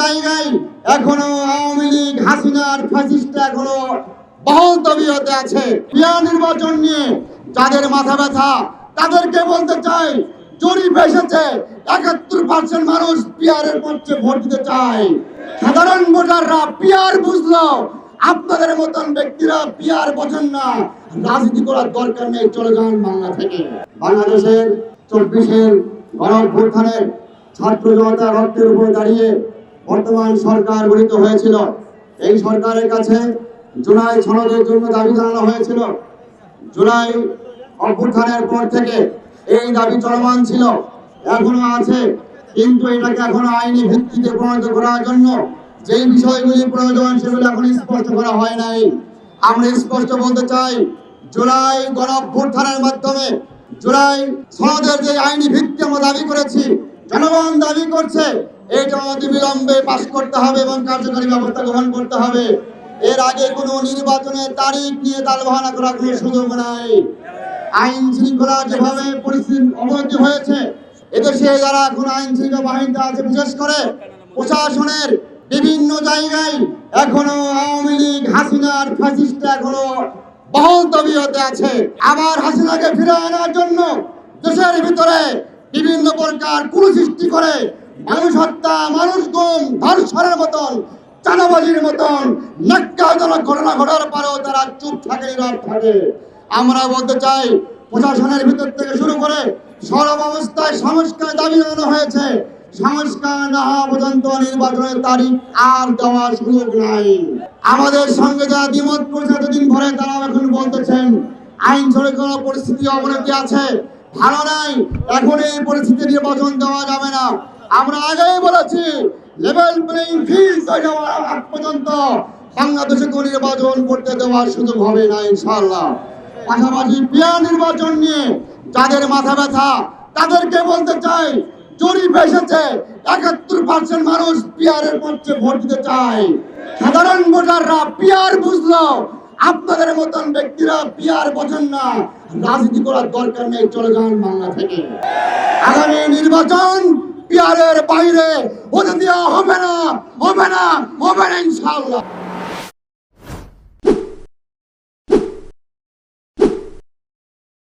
জায়গায় এখনও আওয়ামী লীগ, হাসিনার ফ্যাসিস্ট এখনও বহল তবিয়তে আছে। পিয়া নির্বাচন নিয়ে যাদের মাথা ব্যথা, তাদেরকে বলতে চাই, জরিপ এসেছে, একাত্তর পার্সেন্ট মানুষ পিয়ারের পক্ষে ভোট দিতে চায়। সাধারণ ভোটাররা পিয়ার বুঝলো, আপনাদের মতন ব্যক্তিরা পিয়ার বোঝেন না, রাজনীতি করার দরকার নেই, চলে যান বাংলা থেকে। বাংলাদেশের চব্বিশের গণভ্যুত্থানের ছাত্র জনতা রক্তের উপর দাঁড়িয়ে বর্তমান সরকার গঠিত হয়েছিল। এই সরকারের কাছে জুলাই সনদের জন্য দাবি জানানো হয়েছিল। জুলাই অভ্যুত্থানের পর থেকে এই দাবি চলমান ছিল, এখনও আছে। কিন্তু এটাকে এখনও আইনি ভিত্তিতে প্রণীত করার জন্য যে বিষয়গুলি প্রয়োজন সেগুলো এখন স্পষ্ট করা হয় নাই। আমরা স্পষ্ট বলতে চাই, জুলাই গণ অভ্যুত্থানের মাধ্যমে জুলাই সনদের যে আইনি ভিত্তি আমরা দাবি করেছি, জনগণ দাবি করছে এটা অতি বিলম্বে পাশ করতে হবে এবং কার্যকরী ব্যবস্থা গ্রহণ করতে হবে। এর আগে কোনো নির্বাচনের তারিখ নিয়ে তালবাহানা করার কোনো সুযোগ নাই। আইন শৃঙ্খলা যেভাবে পরিস্থিতির অবনতি হয়েছে, এদেশে যারা এখন আইন শৃঙ্খলা বাহিনীতে আছে, বিশেষ করে প্রশাসনের বিভিন্ন জায়গায় এখনও আওয়ামী লীগ হাসিনার ফ্যাসিস্ট এখনও বহল তবিয়তে আছে। আবার হাসিনাকে ফিরে আনার জন্য দেশের ভিতরে বিভিন্ন প্রকার কুরু সৃষ্টি করে মানুষ হত্যা, মানুষ গুম ধর্ষণের মতন, চাঁদাবাজির মতন, ন্যাক্কাজনক ঘটনা ঘটার পরেও তারা চুপ থাকে, নীরব থাকে। আমরা বলতে চাই, প্রশাসনের ভিতর থেকে শুরু করে সরব অবস্থায় সংস্কার দাবি জানানো হয়েছে। সংস্কার না হওয়া পর্যন্ত নির্বাচনের তারিখ আর দেওয়ার সুযোগ নাই। আমাদের সঙ্গে যারা দ্বিমত করেছে এতদিন ধরে তারা এখন বলতেছেন, আইন শৃঙ্খলা পরিস্থিতি অবনতি আছে। ভালো নাই এখন এই পরিস্থিতি নির্বাচন দেওয়া যাবে না। আমরা আগেই বলেছি, লেভেল প্লেইং ফিল্ড হয়ে যাওয়ার আগ পর্যন্ত বাংলাদেশে কোনো নির্বাচন করতে দেওয়ার সুযোগ হবে না, ইনশাআল্লাহ। পাশাপাশি পিয়া নির্বাচন নিয়ে যাদের মাথা ব্যথা, তাদেরকে বলতে চাই, জরিপ এসেছে, একাত্তর পার্সেন্ট মানুষ পিয়ারের পক্ষে ভোট দিতে চায়। সাধারণ ভোটাররা পিয়ার বুঝলো, আপনাদের মতন ব্যক্তিরা পিয়ার বোঝেন না, রাজনীতি করার দরকার নেই, চলে যান বাংলা থেকে। আগামী নির্বাচন পিয়ারের বাইরে হতে দেওয়া হবে না হবে না হবে না ইনশাআল্লাহ।